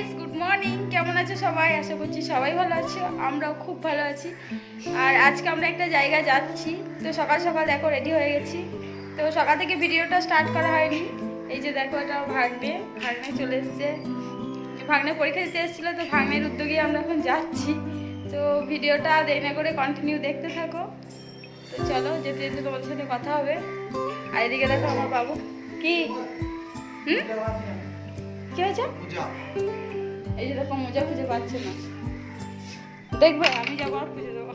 Guys good morning কেমন আছো সবাই? আশা করছি সবাই ভালো আছো, আমরাও খুব ভালো আছি। আর আজকে আমরা একটা জায়গায় যাচ্ছি, তো সকাল সকাল দেখো রেডি হয়ে গেছি। তো সকাল থেকে ভিডিওটা স্টার্ট করা হয়নি। এই যে দেখো এটা ভাগ্নে ভাগ্নে চলে এসছে। ভাগ্নে পরীক্ষা দিতে এসেছিল, তো ভাগ্নের উদ্যোগে আমরা এখন যাচ্ছি। তো ভিডিওটা দেরি না করে কন্টিনিউ দেখতে থাকো। তো চলো, যেতে যেতে তোমাদের সাথে কথা হবে। আর এদিকে দেখো আমার বাবু। কি? হুম? কি হয়েছে? এই যে দেখো মোজা খুঁজে পাচ্ছে না। দেখবে আমি যাব আর খুঁজে দেবো।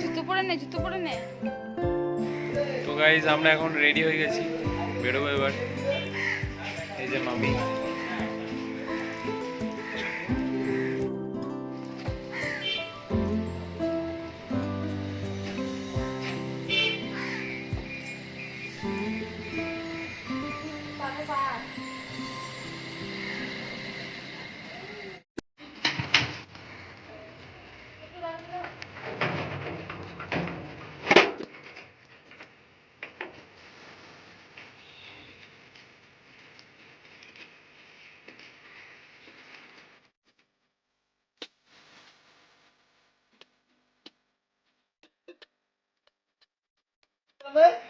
জুতো পরে নে জুতো পরে নে। তো গাইজ আমরা এখন রেডি হয়ে গেছি। বেরোবো এবার। এই যে মামি। Apa?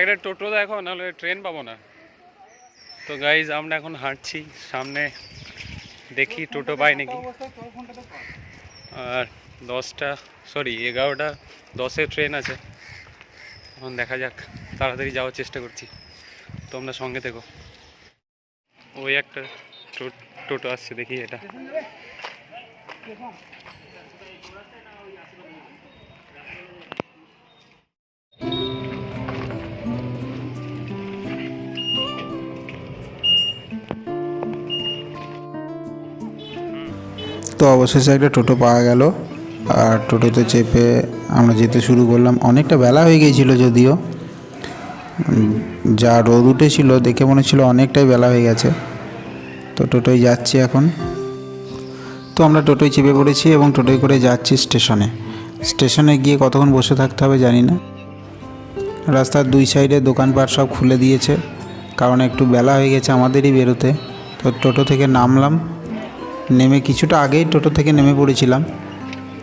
একটা টোটো দেখো, নাহলে ট্রেন পাবো না। তো গাইজ আমরা এখন হাঁটছি, সামনে দেখি টোটো পাই নাকি। আর দশটা সরি এগারোটা, দশে ট্রেন আছে। এখন দেখা যাক, তাড়াতাড়ি যাওয়ার চেষ্টা করছি। তোমরা সঙ্গে থেকো। ওই একটা টোটো আসছে, দেখি এটা। তো অবশেষে একটা টোটো পাওয়া গেল, আর টোটোতে চেপে আমরা যেতে শুরু করলাম। অনেকটা বেলা হয়ে গিয়েছিল যদিও। যা রোদ উঠেছিল দেখে মনে ছিল অনেকটাই বেলা হয়ে গেছে। তো টোটোয় যাচ্ছি এখন। তো আমরা টোটোয় চেপে পড়েছি এবং টোটোয় করে যাচ্ছি স্টেশনে। স্টেশনে গিয়ে কতক্ষণ বসে থাকতে হবে জানি না। রাস্তার দুই সাইডে দোকানপাট সব খুলে দিয়েছে। কারণ একটু বেলা হয়ে গেছে আমাদেরই বেরোতে। তো টোটো থেকে নামলাম। নেমে কিছুটা আগেই টোটো থেকে নেমে পড়েছিলাম।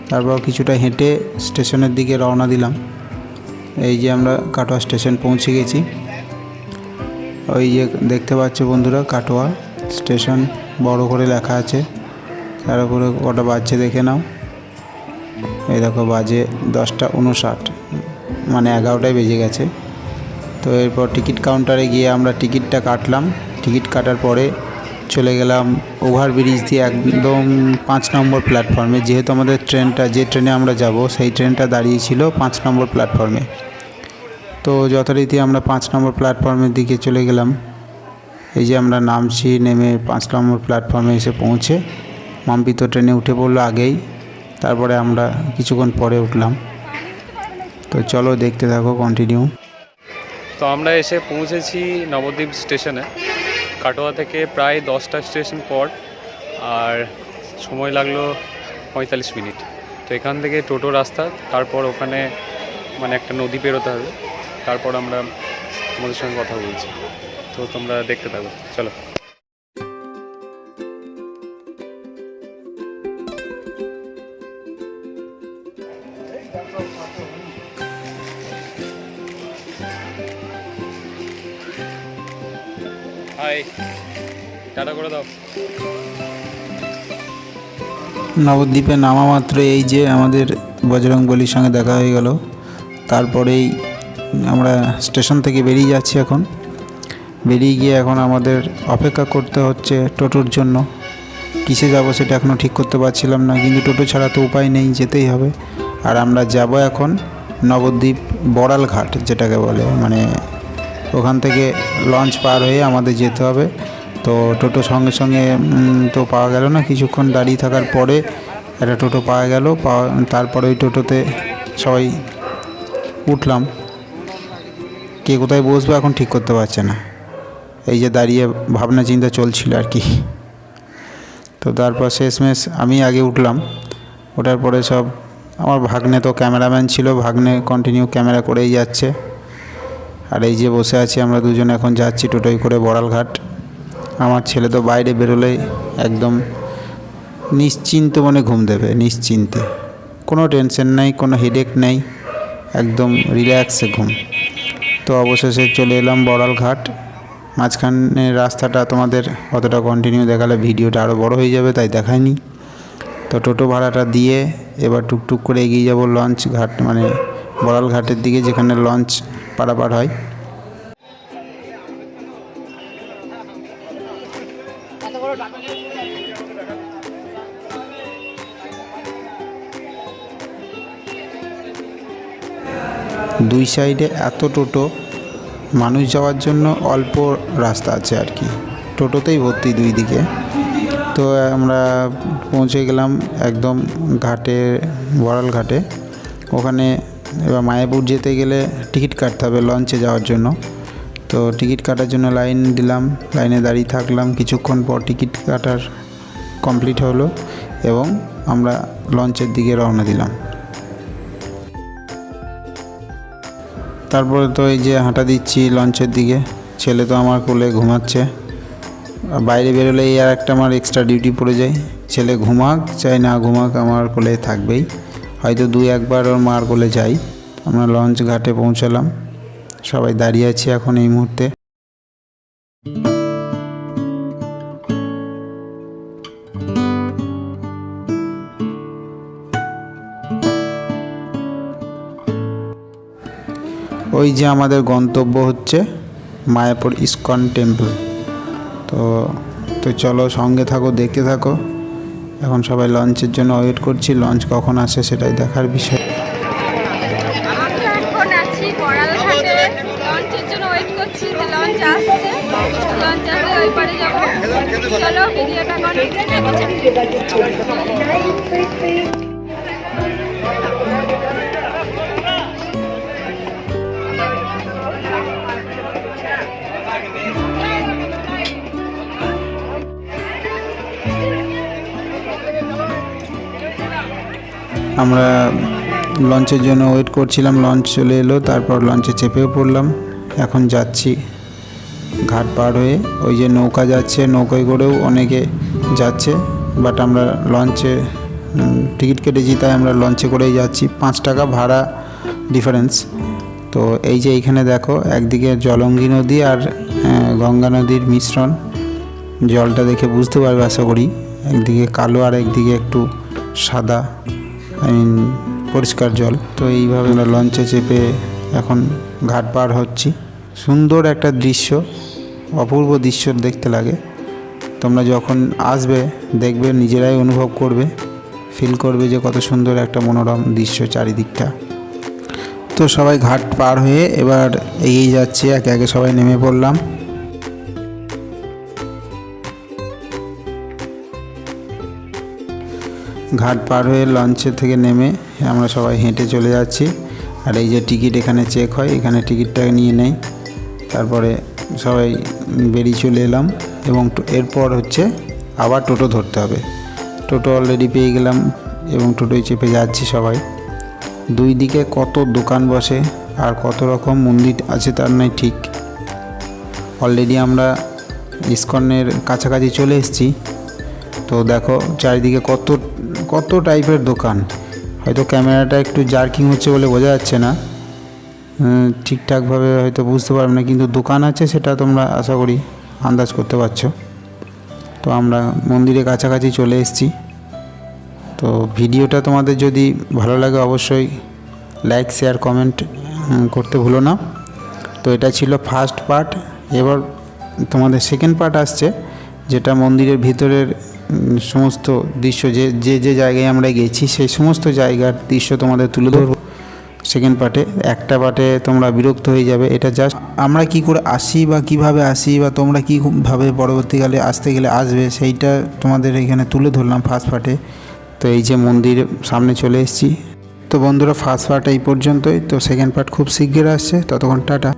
তারপর কিছুটা হেঁটে স্টেশনের দিকে রওনা দিলাম। এই যে আমরা কাটোয়া স্টেশন পৌঁছে গেছি। ওই যে দেখতে পাচ্ছ বন্ধুরা, কাটোয়া স্টেশন বড় করে লেখা আছে। তার উপরে কটা বাজছে দেখে নাও। এই দেখো, বাজে দশটা উনষাট মানে এগারোটায় বেজে গেছে। তো এরপর টিকিট কাউন্টারে গিয়ে আমরা টিকিটটা কাটলাম। টিকিট কাটার পরে চলে গেলাম ওভারব্রিজ দিয়ে একদম পাঁচ নম্বর প্ল্যাটফর্মে। যেহেতু আমাদের ট্রেনটা, যে ট্রেনে আমরা যাব, সেই ট্রেনটা দাঁড়িয়েছিল পাঁচ নম্বর প্ল্যাটফর্মে। তো যথারীতি আমরা পাঁচ নম্বর প্ল্যাটফর্মের দিকে চলে গেলাম। এই যে আমরা নামছি, নেমে পাঁচ নম্বর প্ল্যাটফর্মে এসে পৌঁছে মাম্পি তো ট্রেনে উঠে পড়ল আগেই। তারপরে আমরা কিছুক্ষণ পরে উঠলাম। তো চলো দেখতে থাকো, কন্টিনিউ। তো আমরা এসে পৌঁছেছি নবদ্বীপ স্টেশনে। কাটোয়া থেকে প্রায় দশটা স্টেশন পর, আর সময় লাগল পঁয়তাল্লিশ মিনিট। তো এখান থেকে টোটো রাস্তা, তারপর ওখানে মানে একটা নদী পেরোতে হবে। তারপর আমরা তোমাদের সঙ্গে কথা বলছি। তো তোমরা দেখতে থাকো। চলো। নবদ্বীপে নামা মাত্র এই যে আমাদের বজরং বলির সঙ্গে দেখা হয়ে গেল। তারপরেই আমরা স্টেশন থেকে বেরিয়ে যাচ্ছি এখন। বেরিয়ে গিয়ে এখন আমাদের অপেক্ষা করতে হচ্ছে টোটোর জন্য। কিসে যাব সেটা এখনও ঠিক করতে পারছিলাম না, কিন্তু টোটো ছাড়া তো উপায় নেই, যেতেই হবে। আর আমরা যাব এখন নবদ্বীপ বড়াল ঘাট যেটাকে বলে। মানে ওখান থেকে লঞ্চ পার হয়ে আমাদের যেতে হবে। তো টোটো সঙ্গে সঙ্গে তো পাওয়া গেল না। কিছুক্ষণ দাঁড়িয়ে থাকার পরে একটা টোটো পাওয়া গেল। পাওয়া, তারপরে ওই টোটোতে সবাই উঠলাম। কে কোথায় বসবে এখন ঠিক করতে পারছে না। এই যে দাঁড়িয়ে ভাবনা চিন্তা চলছিল আর কি। তো তারপর শেষমেশ আমি আগে উঠলাম। ওঠার পরে সব, আমার ভাগ্নে তো ক্যামেরাম্যান ছিল, ভাগ্নে কন্টিনিউ ক্যামেরা করেই যাচ্ছে। আর এই যে বসে আছি আমরা দুজন, এখন যাচ্ছি টোটোই করে বড়ালঘাট। আমার ছেলে তো বাইরে বেরোলে একদম নিশ্চিন্ত মনে ঘুম দেবে, নিশ্চিন্তে। কোনো টেনশন নেই, কোনো হেডেক নেই, একদম রিল্যাক্সে ঘুম। তো অবশেষে চলে এলাম বড়ালঘাট। মাঝখানে রাস্তাটা তোমাদের অতটা কন্টিনিউ দেখালে ভিডিওটা আরও বড় হয়ে যাবে, তাই দেখায়নি তো টোটো ভাড়াটা দিয়ে এবার টুকটুক করে এগিয়ে যাব লঞ্চ ঘাট মানে বড়াল ঘাটের দিকে যেখানে লঞ্চ পারাপার হয়। দুই সাইডে এত টোটো, মানুষ যাওয়ার জন্য অল্প রাস্তা আছে আর কি। টোটোতেই ভর্তি দুই দিকে। তো আমরা পৌঁছে গেলাম একদম ঘাটে, বড়াল ঘাটে। ওখানে এবার মায়াপুর যেতে গেলে টিকিট কাটতে হবে লঞ্চে যাওয়ার জন্য। তো টিকিট কাটার জন্য লাইন দিলাম, লাইনে দাঁড়িয়ে থাকলাম। কিছুক্ষণ পর টিকিট কাটার কমপ্লিট হলো এবং আমরা লঞ্চের দিকে রওনা দিলাম। তারপরে তো এই যে হাঁটা দিচ্ছি লঞ্চের দিকে। ছেলে তো আমার কোলে ঘুমাচ্ছে। বাইরে বেরোলেই আর একটা আমার এক্সট্রা ডিউটি পড়ে যায়। ছেলে ঘুমাক, চাই না ঘুমাক আমার কোলে থাকবেই। হয়তো দুই একবার ওর মার কোলে যাই। আমরা লঞ্চ ঘাটে পৌঁছালাম। সবাই দাঁড়িয়ে আছি এখন এই মুহূর্তে। ওই যে আমাদের গন্তব্য হচ্ছে মায়াপুর ইস্কন টেম্পল। তো তো চলো সঙ্গে থাকো, দেখতে থাকো। এখন সবাই লঞ্চের জন্য ওয়েট করছি, লঞ্চ কখন আসে সেটাই দেখার বিষয়। আমরা এখন আমরা লঞ্চের জন্য ওয়েট করছিলাম লঞ্চ চলে এলো, তারপর লঞ্চে চেপেও পড়লাম। এখন যাচ্ছি ঘাট পার হয়ে। ওই যে নৌকা যাচ্ছে, নৌকায় করেও অনেকে যাচ্ছে বাট আমরা লঞ্চে টিকিট কেটেছি, তাই আমরা লঞ্চে করেই যাচ্ছি। পাঁচ টাকা ভাড়া ডিফারেন্স তো এই যে এইখানে দেখো, একদিকে জলঙ্গি নদী আর গঙ্গা নদীর মিশ্রণ। জলটা দেখে বুঝতে পারবে আশা করি। একদিকে কালো আর একদিকে একটু সাদা। পরিষ্কার জল। তো এইভাবে আমরা লঞ্চে চেপে এখন ঘাট পার হচ্ছি। সুন্দর একটা দৃশ্য, অপূর্ব দৃশ্য দেখতে লাগে। তোমরা যখন আসবে, দেখবে, নিজেরাই অনুভব করবে ফিল করবে যে কত সুন্দর একটা মনোরম দৃশ্য চারিদিকটা। তো সবাই ঘাট পার হয়ে এবার এগিয়ে যাচ্ছি, একে একে সবাই নেমে পড়লাম। ঘাট পার হয়ে লঞ্চে থেকে নেমে আমরা সবাই হেঁটে চলে যাচ্ছি। আর এই যে টিকিট এখানে চেক হয়, এখানে টিকিটটা নিয়ে নেই। তারপরে সবাই বেরিয়ে চলে এলাম এবং এরপর হচ্ছে আবার টোটো ধরতে হবে। টোটো অলরেডি পেয়ে গেলাম এবং টোটোয় চেপে যাচ্ছি সবাই। দুই দিকে কত দোকান বসে, আর কত রকম মন্দির আছে তার নাই ঠিক। অলরেডি আমরা ইস্কনের কাছাকাছি চলে এসেছি। তো দেখো চারিদিকে কত কত টাইপের দোকান? হয়তো ক্যামেরাটা একটু জার্কিং হচ্ছে বলে বোঝা যাচ্ছে না। ঠিকঠাকভাবে হয়তো বুঝতে পারবে না, কিন্তু দোকান আছে সেটা তোমরা আশা করি আন্দাজ করতে পারছ। তো আমরা মন্দিরের কাছাকাছি চলে এসেছি। তো ভিডিওটা তোমাদের যদি ভালো লাগে অবশ্যই লাইক শেয়ার কমেন্ট করতে ভুলো না। তো এটা ছিল ফার্স্ট পার্ট এবার তোমাদের সেকেন্ড পার্ট আসছে, যেটা মন্দিরের ভিতরের সমস্ত দৃশ্য, যে যে যে জায়গায় আমরা গেছি, সেই সমস্ত জায়গার দৃশ্য তোমাদের তুলে ধরবো। সেকেন্ড পার্টে একটা পার্টে তোমরা বিরক্ত হয়ে যাবে, এটা জাস্ট আমরা কি করে আসি বা কীভাবে আসি বা তোমরা কীভাবে পরবর্তীকালে আসতে গেলে আসবে, সেইটা তোমাদের এখানে তুলে ধরলাম ফার্স্ট পার্টে তো এই যে মন্দির সামনে চলে এসেছি। তো বন্ধুরা ফার্স্ট পার্ট এই পর্যন্তই। তো সেকেন্ড পার্ট খুব শীঘ্র আসছে। ততক্ষণ টাটা।